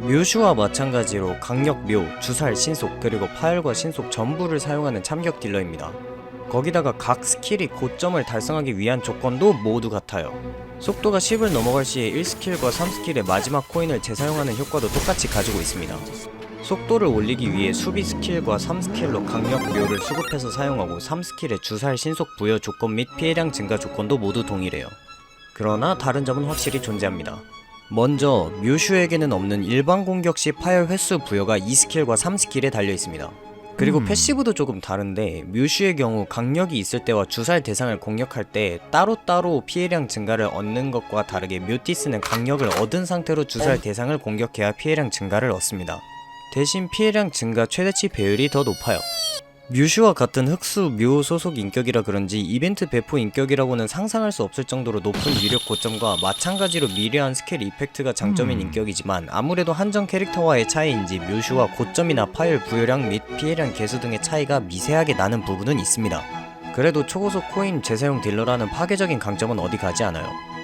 묘슈와 마찬가지로 강력 묘, 주살 신속 그리고 파열과 신속 전부를 사용하는 참격 딜러입니다. 거기다가 각 스킬이 고점을 달성하기 위한 조건도 모두 같아요. 속도가 10을 넘어갈 시에 1스킬과 3스킬의 마지막 코인을 재사용하는 효과도 똑같이 가지고 있습니다. 속도를 올리기 위해 수비 스킬과 3스킬로 강력 묘를 수급해서 사용하고 3스킬의 주살 신속 부여 조건 및 피해량 증가 조건도 모두 동일해요. 그러나 다른 점은 확실히 존재합니다. 먼저 묘슈에게는 없는 일반 공격 시 파열 횟수 부여가 2스킬과 3스킬에 달려 있습니다. 그리고 음. 패시브도 조금 다른데 묘슈의 경우 강력이 있을 때와 주살 대상을 공격할 때 따로따로 피해량 증가를 얻는 것과 다르게 묘티스는 강력을 얻은 상태로 주살 대상을 공격해야 피해량 증가를 얻습니다. 대신 피해량 증가 최대치 배율이 더 높아요. 뮤슈와 같은 흑수 묘 소속 인격이라 그런지 이벤트 배포 인격이라고는 상상할 수 없을 정도로 높은 위력 고점과 마찬가지로 미려한 스킬 이펙트가 장점인 음. 인격이지만 아무래도 한정 캐릭터와의 차이인지 묘슈와 고점이나 파열 부여량 및 피해량 개수 등의 차이가 미세하게 나는 부분은 있습니다. 그래도 초고속 코인 재사용 딜러라는 파괴적인 강점은 어디 가지 않아요.